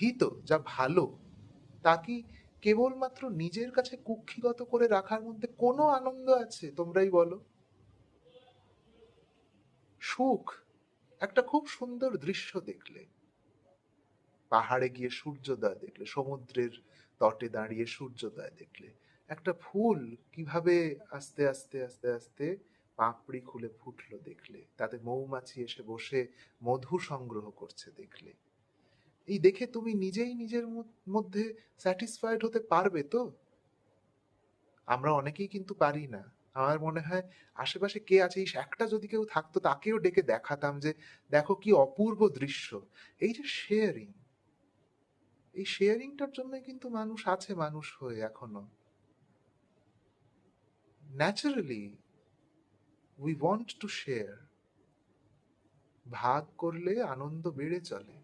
হিত যা ভালো, তা কি কেবলমাত্র নিজের কাছে কুক্ষিগত করে রাখার মধ্যে কোনো আনন্দ আছে, তোমরাই বলো? সুখ, একটা খুব সুন্দর দৃশ্য দেখলে। পাহাড়ে গিয়ে সূর্যোদয় দেখলে, সমুদ্রের তটে দাঁড়িয়ে সূর্যোদয় দেখলে। একটা ফুল কীভাবে আস্তে আস্তে আস্তে আস্তে পাপড়ি খুলে ফুটলো দেখলে, তাতে মৌমাছি এসে বসে মধু সংগ্রহ করছে দেখলে। এই দেখে তুমি নিজেই নিজের মধ্যে স্যাটিসফাইড হতে পারবে তো? আমরা অনেকেই কিন্তু পারি না। আমার মনে হয় আশেপাশে কে আছে? একটা যদি কেউ থাকতো তাকেও ডেকে দেখাতাম যে, দেখো কি অপূর্ব দৃশ্য। এই যে শেয়ারিং এই শেয়ারিংটার জন্য কিন্তু মানুষ আছে মানুষ হয়ে এখনও। Naturally we want to share ভাগ করলে আনন্দ বেড়ে চলে।